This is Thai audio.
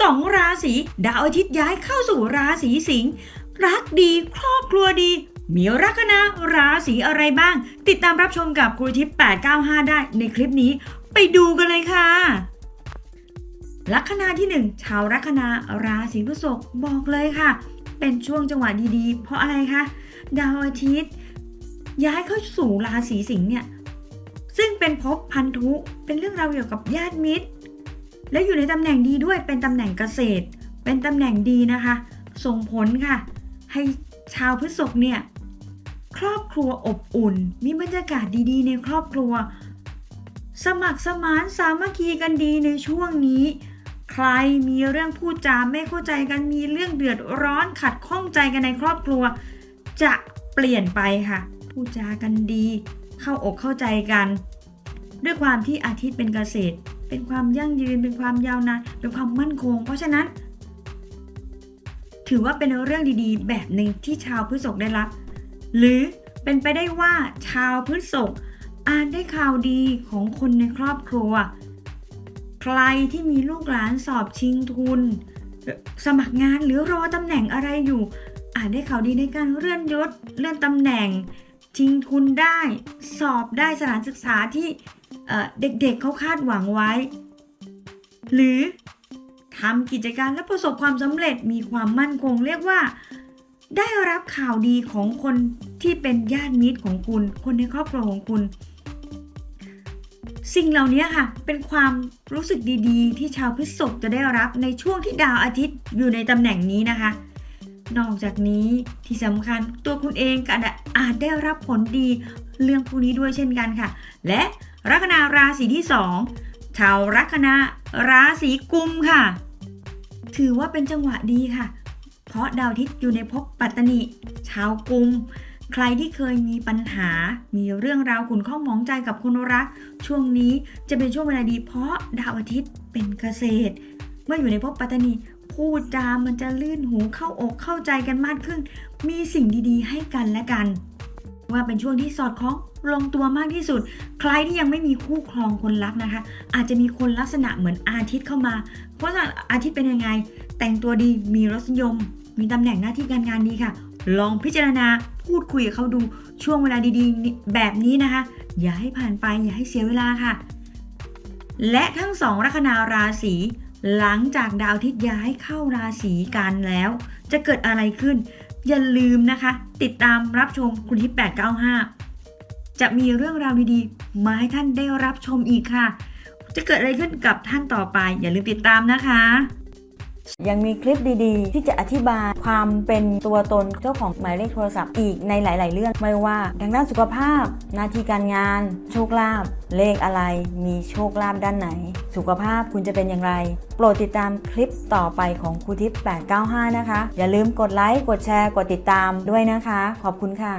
สองราศีดาวอาทิตย์ย้ายเข้าสู่ราศีสิงห์รักดีครอบครัวดี มีลัคนาราศีอะไรบ้าง ติดตามรับชมกับครูทิพย์895 ได้ในคลิปนี้ ไปดูกันเลยค่ะลัคนาที่ 1 ชาวลัคนาราศีพฤษภบอกเลยค่ะ เป็นช่วงจังหวะดีๆ เพราะอะไรคะดาวอาทิตย์ ย้ายเข้าสู่ราศีสิงห์เนี่ยซึ่งเป็นภพพันธุเป็นเรื่องราวเกี่ยวกับญาติมิตร และอยู่ในตำแหน่งดีด้วยเป็นตำแหน่งเกษตร เป็นตำแหน่งดีนะคะ ส่งผลค่ะ ให้ชาวพฤษภเนี่ยครอบครัวอบอุ่น มีบรรยากาศดีๆ ในครอบครัว สมัครสมานสามัคคีกันดีในช่วงนี้ ใครมีเรื่องพูดจาไม่เข้าใจกันมีเรื่องเดือดร้อนขัดข้องใจกันในครอบครัว จะเปลี่ยนไปค่ะพูดจากันดี เข้าอกเข้าใจกัน ด้วยความที่อาทิตย์เป็นเกษตร เป็นความยั่งยืน เป็นความยาวนาน เป็นความมั่นคง เพราะฉะนั้น ถือว่าเป็นเรื่องดีๆ แบบหนึ่งที่ชาวพฤษภได้รับ หรือเป็นไปได้ว่าชาวพฤษภอาจได้ข่าวดีของคนในครอบครัว ใครที่มีลูกหลานสอบชิงทุน สมัครงานหรือรอตำแหน่งอะไรอยู่ อาจได้ข่าวดีในการเลื่อนยศ เลื่อนตำแหน่งชิงทุนได้ สอบได้สถานศึกษาที่ เด็กๆเขาคาดหวังไว้ หรือทำกิจการและประสบความสำเร็จมีความมั่นคงเรียกว่า ได้รับข่าวดีของคนที่เป็นญาติมิตรของคุณ คนในครอบครัวของคุณ สิ่งเหล่านี้ค่ะ เป็นความรู้สึกดีๆ ที่ชาวพฤษภจะได้รับในช่วงที่ดาวอาทิตย์อยู่ในตำแหน่งนี้นะคะ นอกจากนี้ที่สำคัญตัวคุณเองก็อาจได้รับผลดีเรื่องพวกนี้ด้วยเช่นกันค่ะ และ ลัคนาราศีที่ 2 ชาวลัคนาราศีกุมค่ะ ถือว่าเป็นจังหวะดีค่ะ เพราะดาวอาทิตย์อยู่ในภพปัตตนิชาวกุม ใครที่เคยมีปัญหา มีเรื่องราวขุ่นข้องหมองใจกับคนรัก ช่วงนี้จะเป็นช่วงเวลาดี เพราะดาวอาทิตย์เป็นเกษตร เมื่ออยู่ในภพปัตตนิพูดจามันจะลื่นหูเข้าอกเข้าใจกันมากขึ้น มีสิ่งดีๆ ให้กันและกัน ว่าเป็นช่วงที่สอดคล้องลงตัวมากที่สุด ใครที่ยังไม่มีคู่ครองคนรักนะคะ อาจจะมีคนลักษณะเหมือนอาทิตย์เข้ามา เพราะว่าอาทิตย์เป็นยังไง แต่งตัวดีมีรสนิยม มีตำแหน่งหน้าที่การงานดีค่ะ ลองพิจารณาพูดคุยกับเขาดูช่วงเวลาดีๆ แบบนี้นะคะ อย่าให้ผ่านไปอย่าให้เสียเวลาค่ะ และทั้งสองลัคนาราศีหลังจากดาวอาทิตย์ย้ายเข้าราศีกันแล้ว จะเกิดอะไรขึ้น อย่าลืมนะคะ ติดตามรับชมคุณทิพย์895 จะมีเรื่องราวดีๆ มาให้ท่านได้รับชมอีกค่ะ จะเกิดอะไรขึ้นกับท่านต่อไป อย่าลืมติดตามนะคะ ยังมีคลิปดีๆ ที่จะอธิบายความเป็นตัวตนเจ้าของหมายเลขโทรศัพท์อีกในหลาย ๆ เรื่องไม่ว่าทางด้านสุขภาพ หน้าที่การงาน โชคลาภเลขอะไร มีโชคลาภด้านไหน สุขภาพคุณจะเป็นอย่างไร โปรดติดตามคลิปต่อไปของครูทิพย์895 นะคะ อย่าลืมกดไลค์กดแชร์กดติดตามด้วยนะคะ ขอบคุณค่ะ